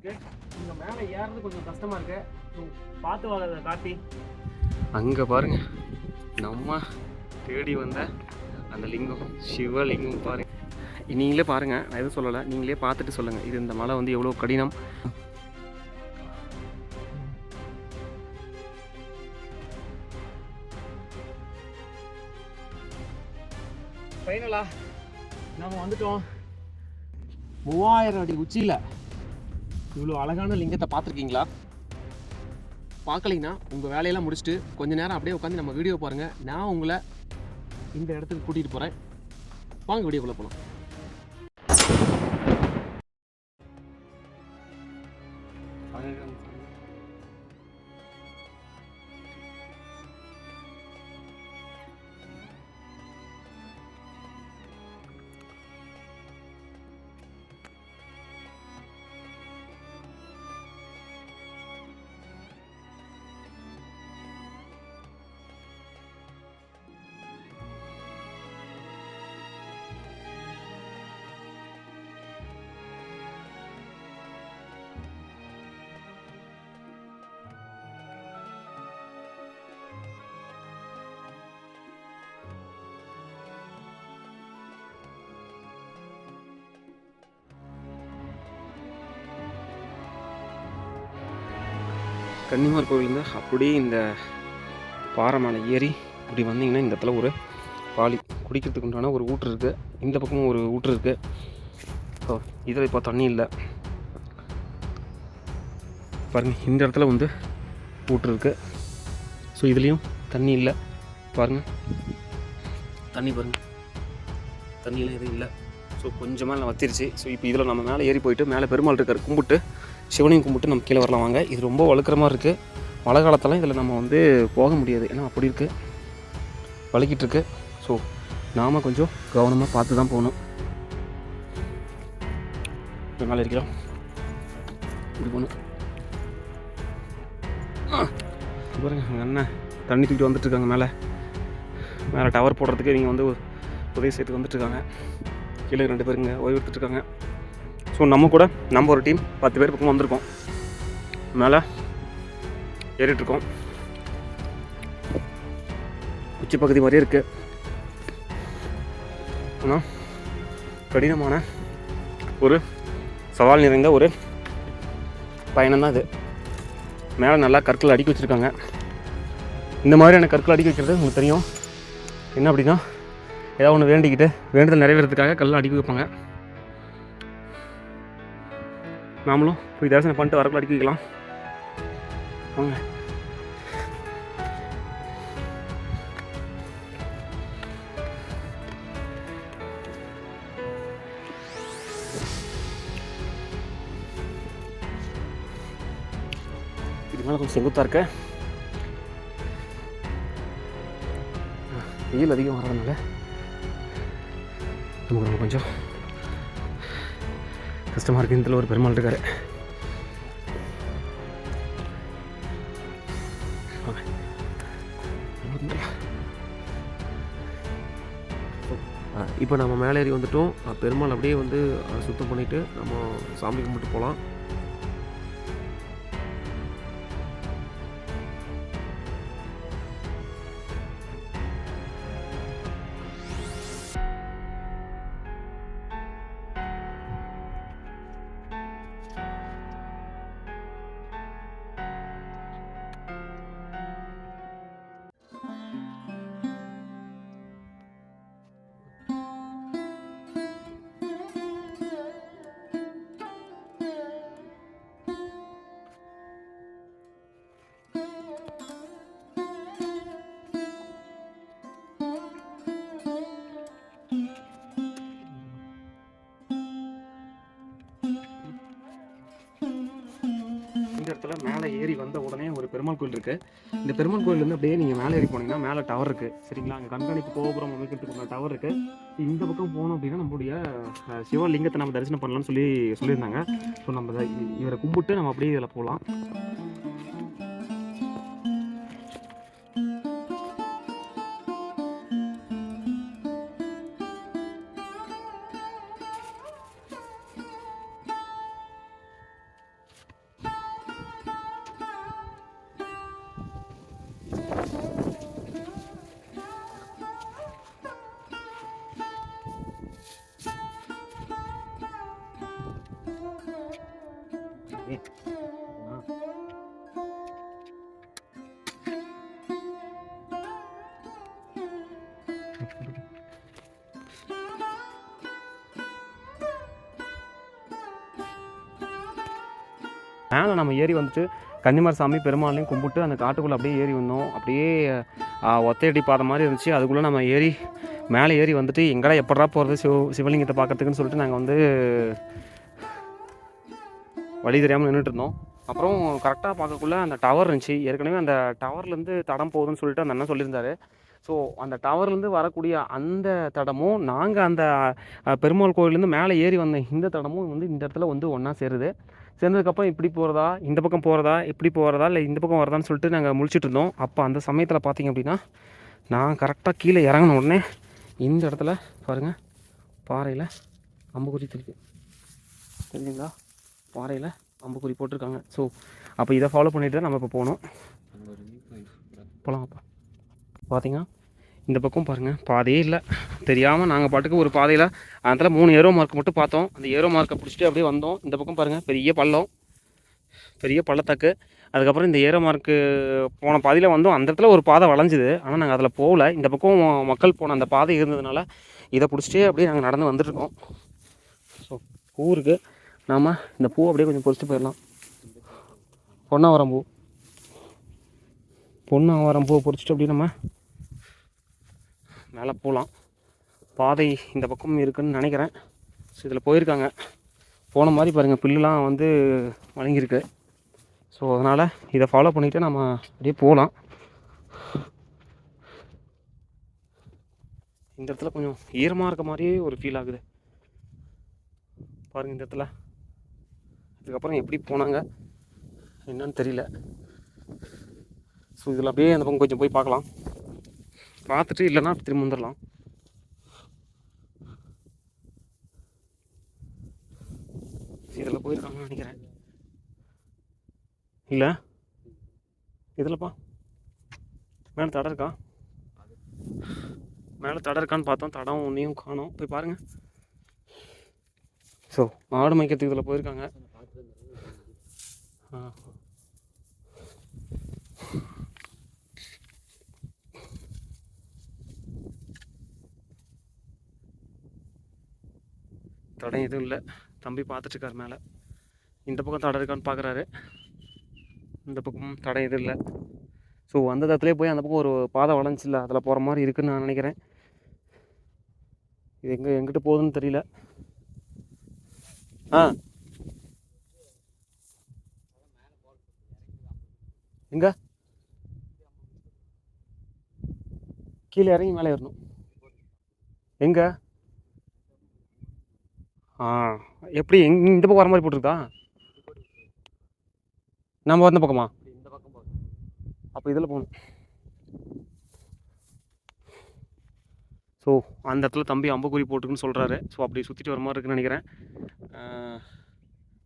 இருக்கு. இங்க மேல ஏறது கொஞ்சம் கஷ்டமா இருக்கு. ஸோ பார்த்து வர காட்டி அங்கே பாருங்க. நம்ம தேடி வந்த அந்த லிங்கம் சிவலிங்கம் பாருங்க. நீங்களே பாருங்க. நான் எதுவும் சொல்லலை. நீங்களே பார்த்துட்டு சொல்லுங்க. இது இந்த மலை வந்து எவ்வளோ கடினம். ஃபைனலா நம்ம வந்துட்டோம். மூவாயிரம் அடி உச்சியில். இவ்வளோ அழகான லிங்கத்தை பார்த்துருக்கீங்களா? பார்க்கலைன்னா உங்கள் வேலையெல்லாம் முடிச்சுட்டு கொஞ்ச நேரம் அப்படியே உட்காந்து நம்ம வீடியோ பாருங்கள் நான் உங்களை இந்த இடத்துக்கு கூட்டிகிட்டு போகிறேன் வாங்க வீடியோக்குள்ளே போகலாம் கன்னிமார் கோவிலேருந்து அப்படியே இந்த பாறை மேலே ஏறி இப்படி வந்தீங்கன்னா இந்த இடத்துல ஒரு பாலி குடிக்கிறதுக்கு உண்டான ஒரு ஊற்று இருக்குது இந்த பக்கமும் ஒரு ஊற்று இருக்குது ஸோ இதில் இப்போ தண்ணி இல்லை. பாருங்கள் இந்த இடத்துல வந்து ஊற்று இருக்குது ஸோ இதுலேயும் தண்ணி இல்லை. பாருங்கள் தண்ணி பாருங்கள் தண்ணியெல்லாம் எதுவும் இல்லை. ஸோ கொஞ்சமாக நான் வத்திருச்சு. ஸோ இப்போ இதில் நம்ம மேலே ஏறி போயிட்டு மேலே பெருமாள் இருக்கார் கும்பிட்டு சிவனையும் கும்பிட்டு நம்ம கீழே வரலாம். வாங்க. இது ரொம்ப வழுக்கிற மாதிரி இருக்குது மழை காலத்தெல்லாம் இதில் நம்ம வந்து போக முடியாது. ஏன்னா அப்படி இருக்குது வழுக்கிட்டு இருக்கு. ஸோ நாம் கொஞ்சம் கவனமாக பார்த்து தான் போகணும். நல்லா இருக்கிறோம் இப்படி போகணும். பாருங்க எங்கள் அண்ணன் தண்ணி தூக்கிட்டு வந்துட்டு இருக்காங்க மேலே. மேலே டவர் போடுறதுக்கு நீங்கள் வந்து உதவி செய்யறதுக்கு வந்துட்டு இருக்காங்க. கீழே ரெண்டு பேருங்க ஓய்வு எடுத்துட்டுருக்காங்க ஸோ நம்ம கூட நம்ம ஒரு டீம் பத்து பேர் பக்கம் வந்திருக்கோம். மேலே ஏறிட்டுருக்கோம். உச்சி பகுதி மாதிரியே இருக்குது ஆனால் கடினமான ஒரு சவால் நிறைந்த ஒரு பயணம் தான் இது. மேலே நல்லா கற்கள் அடுக்கி வச்சுருக்காங்க. இந்த மாதிரியான கற்கள் அடுக்கி வைக்கிறது உங்களுக்கு தெரியும். என்ன அப்படின்னா ஏதாவது ஒன்று வேண்டிக்கிட்டு வேண்டுதல் நிறைவேறதுக்காக கல் அடுக்கி வைப்பாங்க. நாமளும் போய் தரிசனம் பண்ணிட்டு வரக்குள்ள அடிக்கலாம் வாங்க. இது மேலே கொஞ்சம் செங்குத்தாக இருக்க? வெயில் அதிகம் வர்றதுனால நமக்கு கொஞ்சம் கஷ்டமாக இருக்குது இதில் ஒரு பெருமாள் இருக்காரு. இப்போ நம்ம மேலே ஏறி வந்துட்டோம் பெருமாள் அப்படியே வந்து சுத்தம் பண்ணிட்டு நம்ம சாமி கும்பிட்டு போகலாம் வந்த உடனே ஒரு பெருமாள் கோயில் இருக்கு. இந்த பெருமாள் கோயில் வந்து அப்படியே நீங்கள் மேலே ஏறி போனீங்கன்னா மேலே டவர் இருக்கு. சரிங்களா? அங்கே கண்காணிப்பு கோபுரம் அமைக்கிறதுக்கு டவர் இருக்கு. இந்த பக்கம் போனோம் அப்படின்னா நம்மளுடைய சிவலிங்கத்தை நம்ம தரிசனம் பண்ணலாம்னு சொல்லி சொல்லியிருந்தாங்க. ஸோ நம்ம இவரை கும்பிட்டு நம்ம அப்படியே இதில் போகலாம். மேலே நம்ம ஏறி வந்துட்டு கன்னிமார் சாமி பெருமாளையும் கும்பிட்டு அந்த காட்டுக்குள்ளே அப்படியே ஏறி வந்தோம். அப்படியே ஒத்தையடி பாதை மாதிரி இருந்துச்சு. அதுக்குள்ளே நம்ம ஏறி மேலே ஏறி வந்துட்டு எங்கடா எப்படா போகிறது சிவ சிவலிங்கத்தை பார்க்கறதுக்குன்னு சொல்லிட்டு நாங்கள் வந்து வழி தெரியாமல் நின்றுட்டு இருந்தோம். அப்புறம் கரெக்டாக பார்க்கக்குள்ளே அந்த டவர் இருந்துச்சு. ஏற்கனவே அந்த டவர்லேருந்து தடம் போகுதுன்னு சொல்லிட்டு அந்த அண்ணன் சொல்லியிருந்தாரு. ஸோ அந்த டவர்லேருந்து வரக்கூடிய அந்த தடமும் நாங்கள் அந்த பெருமாள் கோயிலேருந்து மேலே ஏறி வந்த இந்த தடமும் வந்து இந்த இடத்துல வந்து ஒன்றா சேருது. சேர்ந்ததுக்கப்புறம் இப்படி போகிறதா இந்த பக்கம் போகிறதா இப்படி போகிறதா இல்லை இந்த பக்கம் வரதான்னு சொல்லிட்டு நாங்கள் முழிச்சிட்டு இருந்தோம். அப்போ அந்த சமயத்தில் பார்த்தீங்க அப்படின்னா நான் கரெக்டாக கீழே இறங்கின உடனே இந்த இடத்துல பாருங்கள் பாறையில் அம்புக்குறி தெரியுது தெரியுதுங்களா பாறையில் அம்புக்குறி போட்டிருக்காங்க. ஸோ அப்போ இதை ஃபாலோ பண்ணிட்டு தான் நம்ம இப்போ போகணும். போகலாம் அப்போ பார்த்தீங்கன்னா இந்த பக்கம் பாருங்கள் பாதையே இல்லை. தெரியாமல் நாங்கள் பாட்டுக்கு ஒரு பாதையில் அதில் மூணு ஏரோ மார்க் மட்டும் பார்த்தோம். அந்த ஏரோ மார்க்கை பிடிச்சிட்டு அப்படியே வந்தோம். இந்த பக்கம் பாருங்கள் பெரிய பள்ளம். பெரிய பள்ளத்தாக்கு. அதுக்கப்புறம் இந்த ஏரோ மார்க்கு போன பாதையில் வந்தோம். அந்த இடத்துல ஒரு பாதை வளைஞ்சுது. ஆனால் நாங்கள் அதில் போகல. இந்த பக்கம் மக்கள் போன அந்த பாதை இருந்ததுனால இதை பிடிச்சிட்டே அப்படியே நாங்கள் நடந்து வந்துட்டுருக்கோம். ஸோ பூ இருக்குது நாம் இந்த பூ அப்படியே கொஞ்சம் பொறிச்சிட்டு போயிடலாம். பொன்னாவரம் பூ. பொன்னாவரம் பூவை பொறிச்சிட்டு அப்படியே நம்ம மேலே போகலாம். பாதை இந்த பக்கம் இருக்குன்னு நினைக்கிறேன். ஸோ இதில் போயிருக்காங்க. போன மாதிரி பாருங்கள் புல்லுலாம் வந்து வழங்கியிருக்கு. ஸோ அதனால் இதை ஃபாலோ பண்ணிவிட்டு நம்ம அப்படியே போகலாம். இந்த இடத்துல கொஞ்சம் ஈரமாக இருக்க மாதிரியே ஒரு ஃபீல் ஆகுது. பாருங்கள் இந்த இடத்துல. இதுக்கப்புறம் எப்படி போனாங்க? என்னன்னு தெரியல. ஸோ இதில் அப்படியே அந்த பக்கம் கொஞ்சம் போய் பார்க்கலாம். பார்த்துட்டு இல்லைன்னா திரும்ப வந்துடலாம். இதில் போயிருக்காங்கன்னு நினைக்கிறேன். இல்லை? இதில்ப்பா. மேலே தடம் இருக்கா? மேலே தடை இருக்கான்னு பார்த்தோம். தடம் ஒன்றையும் காணும். போய் பாருங்கள் ஸோ மாடு மேய்க்கிறதுக்கு இதில் போயிருக்காங்க. தடம் எதுவும் இல்லை. தம்பி பார்த்துட்ருக்கார் மேலே. இந்த பக்கம் தடம் இருக்கான்னு பார்க்குறாரு. இந்த பக்கம் தடம் எதுவும் இல்லை. ஸோ அந்த இடத்துலேயே போய் அந்த பக்கம் ஒரு பாதை வளைஞ்சில்ல அதில் போகிற மாதிரி இருக்குன்னு நான் நினைக்கிறேன். இது எங்கே எங்கிட்ட போகுதுன்னு தெரியல. ஆ. எங்க? கீழே இறங்கி மேலே ஏறணும். எங்கே? ஆ எப்படி எங் இந்த பக்கம் வர மாதிரி போட்டிருக்கா நம்ம வந்த பக்கமா? இந்த பக்கம் போகுது அப்போ இதில் போகணும். ஸோ அந்த இடத்துல தம்பி அம்புக்குறி போட்டுக்குன்னு சொல்கிறாரு ஸோ அப்படி சுற்றிட்டு வர மாதிரி இருக்குன்னு நினைக்கிறேன்.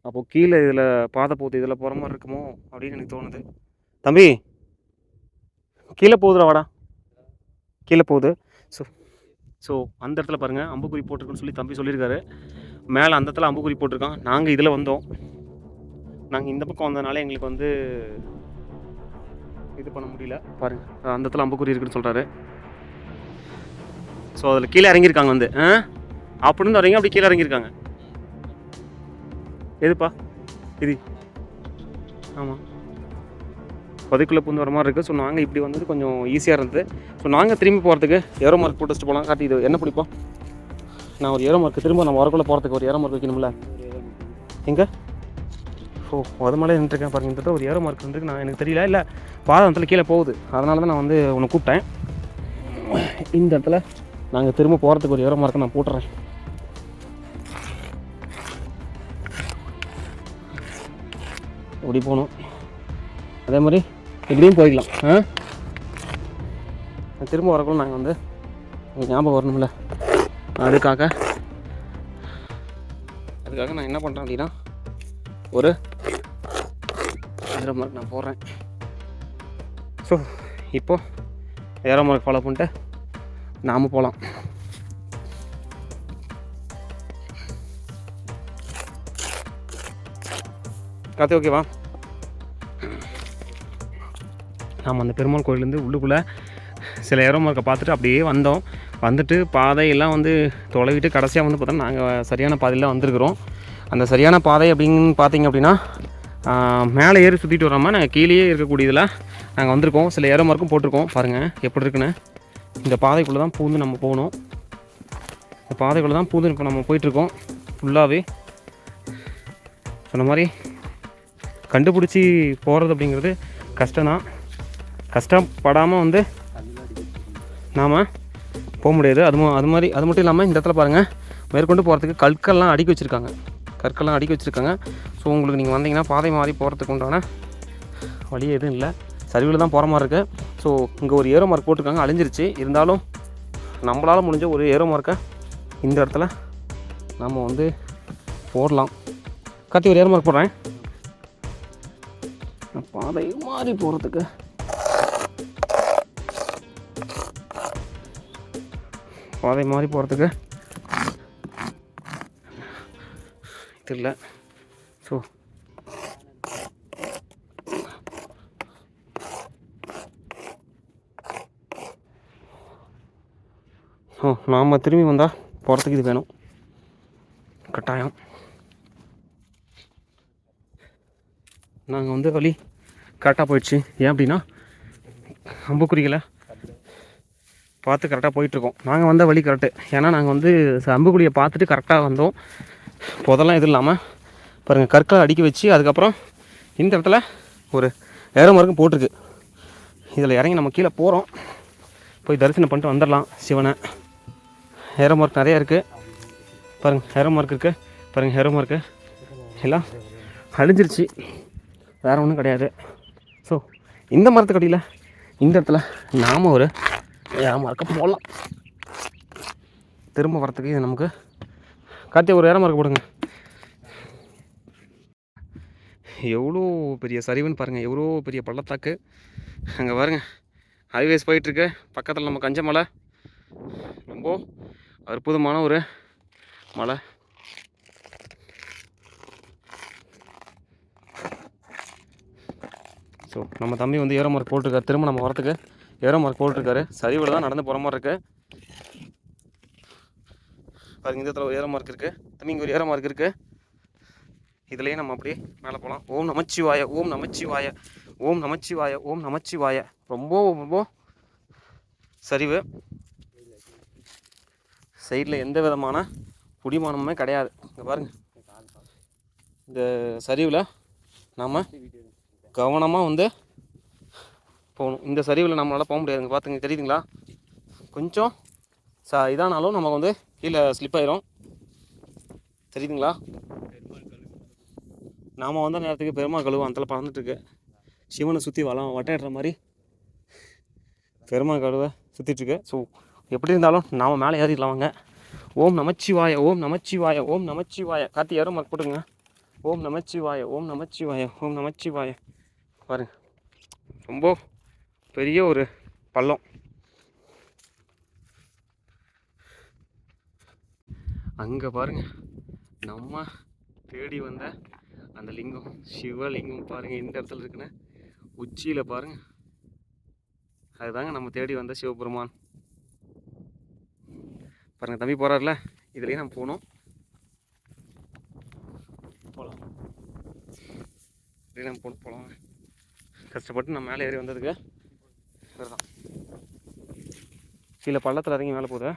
அப்போது கீழே இதில் பாதை போகுது இதில் போகிற மாதிரி இருக்குமோ அப்படின்னு எனக்கு தோணுது. தம்பி கீழே போகுதுடா வாடா. கீழே போகுது. ஸோ ஸோ அந்த இடத்துல பாருங்கள் அம்புக்குறி போட்டிருக்குன்னு சொல்லி தம்பி சொல்லியிருக்காரு. மேலே அந்த இடத்துல அம்புக்குறி போட்டிருக்கான். நாங்கள் இதில் வந்தோம். நாங்கள் இந்த பக்கம் வந்ததுனால எங்களுக்கு வந்து இது பண்ண முடியல. பாருங்கள் அந்த இடத்துல அம்புக்குறி இருக்குன்னு சொல்கிறாரு ஸோ அதில் கீழே இறங்கியிருக்காங்க வந்து. ஆ? அப்படின்னு வரீங்க அப்படி கீழே இறங்கியிருக்காங்க. எதுப்பா? இது. ஆமாம் பதுக்குள்ளே பூந்து வர மாதிரி இருக்குது ஸோ நாங்கள் இப்படி வந்தது கொஞ்சம் ஈஸியாக இருந்தது. ஸோ நாங்கள் திரும்பி போகிறதுக்கு ஏரோ மார்க் போட்டு வச்சுட்டு போகலாம் காட்டி இது என்ன பிடிப்போம்? நான் ஒரு ஏரோ மார்க்கு திரும்ப நம்ம வரக்குள்ளே போகிறதுக்கு ஒரு ஏரோ மார்க் வைக்கணும்ல? எங்கே? ஓ முத மேலே நின்றுருக்கேன் பாருங்க. இந்த ஒரு ஏரோ மார்க் இருக்கு நான் எனக்கு தெரியல. இல்லை பாதம் இடத்துல கீழே போகுது. அதனால தான் நான் வந்து உன்னை கூப்பிட்டேன். இந்த இடத்துல நாங்கள் திரும்ப போகிறதுக்கு ஒரு ஏரோ மார்க்கை நான் போட்டுறேன். இப்படி போகணும். அதே மாதிரி இப்படியும் போயிடலாம் ஆ? திரும்ப வரக்குள்ள நாங்கள் வந்து ஞாபகம் வரணும்ல? அதுக்காக. அதுக்காக நான் என்ன பண்ணுறேன் அப்படின்னா ஒரு ஏரோ மார்க் நான் போடுறேன். ஸோ இப்போது ஏரோ மார்க் ஃபாலோ பண்ணிட்டு நாம் போகலாம் கத்தி ஓகேவா நாம் அந்த பெருமாள் கோயிலேருந்து உள்ளுக்குள்ளே சில ஏரோமார்க்கை பார்த்துட்டு அப்படியே வந்தோம். வந்துட்டு பாதையெல்லாம் வந்து தொலைவிட்டு கடைசியாக வந்து பார்த்தோன்னா நாங்கள் சரியான பாதையில் வந்திருக்கிறோம். அந்த சரியான பாதை அப்படின்னு பார்த்தீங்க அப்படின்னா மேலே ஏறி சுற்றிட்டு வராமல் நாங்கள் கீழேயே இருக்கக்கூடியதில் நாங்கள் வந்திருக்கோம். சில ஏரோமார்க்கும் போட்டிருக்கோம். பாருங்கள் எப்படி இருக்குன்னு. இந்த பாதைக்குள்ளே தான் பூந்து நம்ம போகணும். இந்த பாதைக்குள்ளே தான் பூந்து இப்போ நம்ம போயிட்டுருக்கோம். ஃபுல்லாகவே சொன்ன மாதிரி கண்டுபிடிச்சி போகிறது அப்படிங்கிறது கஷ்டம் தான் கஷ்டப்படாமல் வந்து நாம் போக முடியாது. அது அது மாதிரி அது மட்டும் இல்லாமல் இந்த இடத்துல பாருங்கள் மேற்கொண்டு போகிறதுக்கு கற்கள்லாம் அடுக்கி வச்சுருக்காங்க. கற்கள்லாம் அடுக்கி வச்சுருக்காங்க. ஸோ உங்களுக்கு நீங்கள் வந்தீங்கன்னா பாதை மாறி போகிறதுக்கு உண்டான வழி எதுவும் இல்லை. சரிவில் தான் போகிற மாதிரி இருக்குது ஸோ இங்கே ஒரு ஏரோ மார்க் போட்டிருக்காங்க. அழிஞ்சிருச்சு. இருந்தாலும் நம்மளால் முடிஞ்ச ஒரு ஏரோ மார்க்கை இந்த இடத்துல நம்ம வந்து போடலாம். கத்தி ஒரு ஏரோ மார்க் போடுறேன். பாதை மாறி போகிறதுக்கு பாதை மாறி போகிறதுக்கு இது இல்லை. ஸோ ஸோ நாம் திரும்பி வந்தால் போகிறதுக்கு இது வேணும். கட்டாயம். நாங்கள் வந்து வழி கரெக்டாக போயிடுச்சு. ஏன் அப்படின்னா அம்புக்குறிகளை பார்த்து கரெக்டாக போயிட்டுருக்கோம். நாங்கள் வந்த வழி கரெக்டு ஏன்னா நாங்கள் வந்து அம்புக்குழியை பார்த்துட்டு கரெக்டாக வந்தோம். புதெல்லாம் எதுவும் இல்லாமல் பாருங்கள் கற்களை அடுக்கி வச்சு அதுக்கப்புறம் இந்த இடத்துல ஒரு ஏரோ மார்க்கும் போட்டிருக்கு. இதில் இறங்கி நம்ம கீழே போகிறோம் போய் தரிசனம் பண்ணிட்டு வந்துடலாம் சிவனை. ஹேரம் மார்க் நிறையா இருக்குது பாருங்கள் ஹேரம் மார்க் இருக்குது பாருங்கள் ஹேரம் மார்க்கு எல்லாம் அழிஞ்சிருச்சு. வேறு ஒன்றும் கிடையாது. ஸோ இந்த மரத்துக்கடியில் இந்த இடத்துல நாம் ஒரு ஏரோ போடலாம் திரும்ப வரத்துக்கு இது நமக்கு கார்த்திகை ஒரு ஏரோ போடுங்க. எவ்வளோ பெரிய சரிவுன்னு பாருங்கள் எவ்வளோ பெரிய பள்ளத்தாக்கு. அங்கே பாருங்க ஹைவேஸ் போயிட்டுருக்கு. பக்கத்தில் நம்ம கஞ்ச மலை. ரொம்ப அற்புதமான ஒரு மலை. ஸோ நம்ம தம்பி வந்து ஏறமரம் மார்க் திரும்ப நம்ம வரத்துக்கு. ஏரோ மார்க் போட்டிருக்காரு. சரிவில் தான் நடந்து போகிற மாதிரி இருக்குது பாருங்க இந்த இடத்துல ஒரு ஏரோ மார்க் இருக்குது தம்பி இங்கே ஒரு ஏரோ மார்க் இருக்குது இதுலேயே நம்ம அப்படியே மேலே போகலாம் ஓம் நமச்சிவாய ஓம் நமச்சிவாய ஓம் நமச்சிவாய ஓம் நமச்சிவாய. ரொம்ப ரொம்ப சரிவு. சைடில் எந்த விதமான குடிமானமுமே கிடையாது. இங்கே பாருங்க. இந்த சரிவில் நாம் கவனமாக வந்து போகணும் இந்த சரிவில் நம்மளால் போக முடியாதுங்க. பார்த்துங்க தெரியுதுங்களா? கொஞ்சம் ச இதானாலும் நமக்கு வந்து கீழே ஸ்லிப் ஆயிரும். தெரியுதுங்களா? நாம் வந்த நேரத்துக்கு பெருமாள் கழுவு அந்த பறந்துட்டுருக்கு. சிவனை சுற்றி வளம் வட்டையிடுற மாதிரி பெருமாள் கழுவை சுற்றிட்டுருக்கு ஸோ எப்படி இருந்தாலும் நாம் மேலே ஏறிடலாம் வாங்க. ஓம் நமச்சிவாய ஓம் நமச்சிவாய ஓம் நமச்சிவாய. கார்த்தி யாரும் மறக்க போட்டுங்க ஓம் நமச்சிவாய ஓம் நமச்சிவாய ஓம் நமச்சிவாய. பாருங்க. ரொம்ப பெரிய ஒரு பள்ளம். அங்கே பாருங்க நம்ம தேடி வந்த அந்த லிங்கம் சிவலிங்கம் பாருங்க இந்த இடத்துல இருக்குன்னு. உச்சியில் பாருங்க. அதுதாங்க நம்ம தேடி வந்த சிவபெருமான். பாருங்க தம்பி போறாருல? இதுலயே நம்ம போகணும் போகலாம் இதுலயே நம்ம போகணும் போகலாம் கஷ்டப்பட்டு நம்ம மேலே ஏறி வந்ததுக்கு இதுதான் கீழே பள்ளத்தில் இறங்கி மேலே போகுது.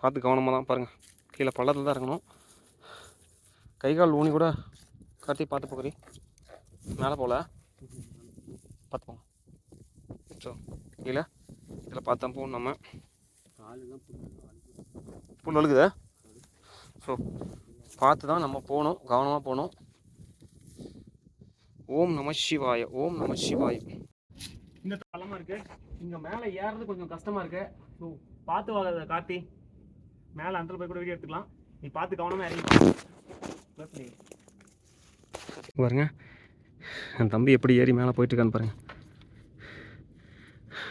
பார்த்து கவனமாக தான் பாருங்கள் கீழே பள்ளத்தில் தான் இறங்கணும். கை கால் ஊனி கூட கார்த்தி பார்த்து போகிறி மேலே போகல. பார்த்து போங்க. ஸோ கீழே. இதில் பார்த்தா போகணும் நம்ம. புல் வழுகுது? ஸோ பார்த்து தான் நம்ம போகணும். கவனமாக போகணும். ஓம் நம சிவாய ஓம் நம சிவாய. இந்த இருக்குது இருக்கு. இங்கே மேலே ஏறது கொஞ்சம் கஷ்டமாக இருக்கு. ஸோ பார்த்து வாங்க கார்த்தி. மேலே அந்த போய் கூட வீடியோ எடுத்துக்கலாம். நீ பார்த்து கவனமாக இறங்கி பாருங்க. என் தம்பி எப்படி ஏறி மேலே போயிட்டுருக்கான்னு பாருங்க.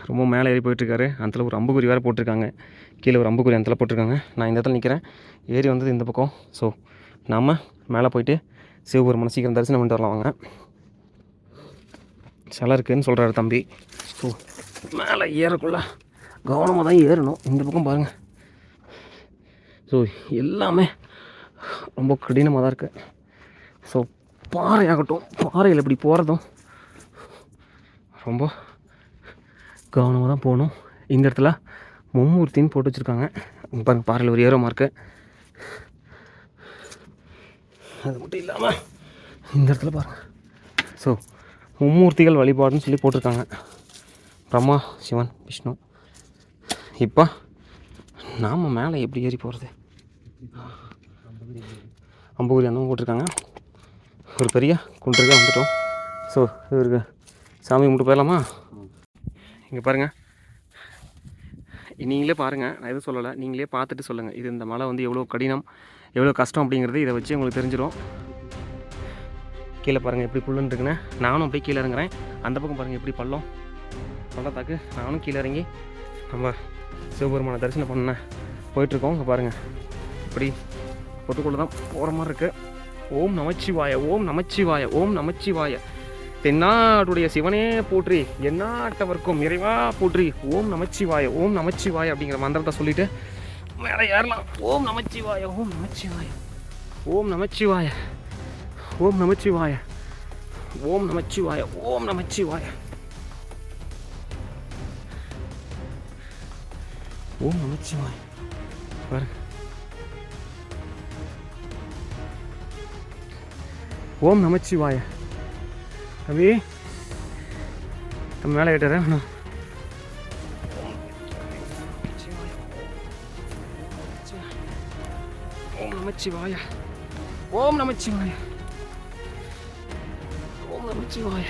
ரொம்ப மேலே ஏறி போயிட்டுருக்காரு. அந்த ஒரு அம்புக்குறி வேறு போட்டிருக்காங்க. கீழே ஒரு அம்புக்குறி அந்த போட்டிருக்காங்க. நான் இந்த இடத்துல நிற்கிறேன் ஏறி வந்தது இந்த பக்கம். ஸோ நாம் மேலே போயிட்டு சிவபெருமான சீக்கிரம் தரிசனம் பண்ணிட்டு வரலாம் வாங்க. சிலை இருக்குதுன்னு சொல்கிறாரு தம்பி. ஸோ மேலே ஏறக்குள்ள கவனமாக தான் ஏறணும். இந்த பக்கம் பாருங்கள் ஸோ எல்லாமே ரொம்ப கடினமாக தான் இருக்குது ஸோ பாறையாகட்டும் பாறையில் இப்படி போகிறதும் ரொம்ப கவனமாக தான் போகணும். இந்த இடத்துல மும்மூர்த்தின்னு போட்டு வச்சுருக்காங்க. பாருங்கள் பாறையில் ஒரு ஏரமாக இருக்குது அது மட்டும் இல்லாமல் இந்த இடத்துல பாருங்கள் ஸோ மும்மூர்த்திகள் வழிபாடுன்னு சொல்லி போட்டிருக்காங்க. பிரம்மா சிவன் விஷ்ணு. இப்போ நாம் மேலே எப்படி ஏறி போகிறது அம்பூரி அண்ணன் போட்டிருக்காங்க. ஒரு பெரிய குன்றுக்காக வந்துட்டோம். ஸோ இவருக்கு சாமி கும்பிட்டு போயிடலாமா? இங்கே பாருங்கள் நீங்களே பாருங்கள் நான் எதுவும் சொல்லலை. நீங்களே பார்த்துட்டு சொல்லுங்கள் இது இந்த மலை வந்து எவ்வளோ கடினம் எவ்வளோ கஷ்டம் அப்படிங்கிறது இதை வச்சு உங்களுக்கு தெரிஞ்சிடும். கீழே பாருங்கள் எப்படி புல்லுன்னு இருக்குன்னு. நானும் அப்படியே கீழே இறங்குறேன். அந்த பக்கம் பாருங்கள் எப்படி பள்ளம். பள்ளத்தாக்கு நானும் கீழே இறங்கி நம்ம சிவபெருமான தரிசனம் பண்ண போயிட்டுருக்கோம். இங்கே பாருங்கள் இப்படி பொட்டுக்குள்ளே தான் போகிற மாதிரி இருக்குது ஓம் நமச்சிவாய ஓம் நமச்சிவாய ஓம் நமச்சிவாய. தென்னாடுடைய சிவனே போற்றி என்னாட்டவர்க்கும் இறைவா போற்றி. ஓம் நமச்சிவாய ஓம் நமச்சிவாய அப்படிங்கிற மந்திரத்தை சொல்லிட்டு மேலே ஏறலாம். ஓம் நமச்சிவாய ஓம் நமச்சிவாய. ஓம் நமச்சிவாய ஓம் நமச்சிவாய. ஓம் நமச்சிவாய ஓம் நமச்சிவாய. ஓம் நமச்சிவாய பாருங்க ஓம் நமச்சிவாய அபி நம்ம மேலே ஏட்டுறேன் ஓம் நமச்சிவாய ஓம் நமச்சிவாய ஓம் நமச்சிவாய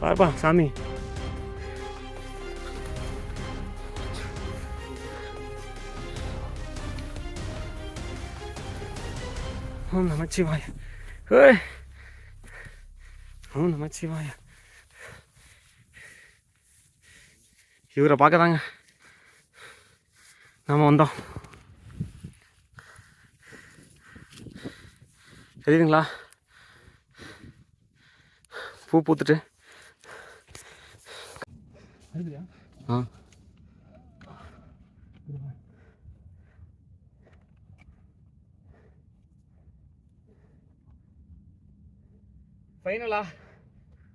பாப்பா சாமி ஓம் நமச்சிவாய ஏய் ஓம் நமச்சிவாய இவரை பார்க்க தாங்க நாம் வந்தோம் தெரியுதுங்களா பூ பூத்துட்டு ஆ. ஃபைனலா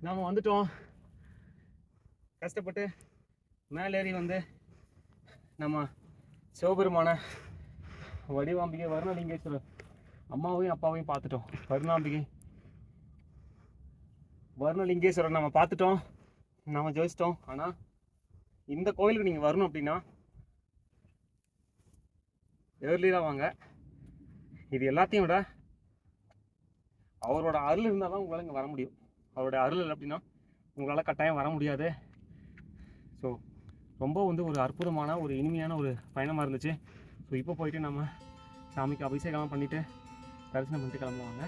நாம் வந்துட்டோம். கஷ்டப்பட்டு மேலேறி வந்து நம்ம சிவபெருமான வடிவாம்பிகை வருணலிங்கேஸ்வரர் அம்மாவையும் அப்பாவையும் பார்த்துட்டோம். வருணாம்பிகை. வருணலிங்கேஸ்வரர் நம்ம பார்த்துட்டோம். நம்ம ஜெயிச்சிட்டோம். ஆனால் இந்த கோயிலுக்கு நீங்கள் வரணும் அப்படின்னா ஏர்லியாக வாங்க. இது எல்லாத்தையும் விட அவரோட அருள் இருந்தால் தான் உங்களால் இங்கே வர முடியும். அவரோட அருள் இல்லை அப்படின்னா உங்களால் கட்டாயம் வர முடியாது. ஸோ ரொம்ப வந்து ஒரு அற்புதமான ஒரு இனிமையான ஒரு பயணமாக இருந்துச்சு. ஸோ இப்போ போயிட்டு நம்ம சாமிக்கு அபிஷேகம்லாம் பண்ணிவிட்டு தரிசனம் பண்ணிட்டு கிளம்புவாங்க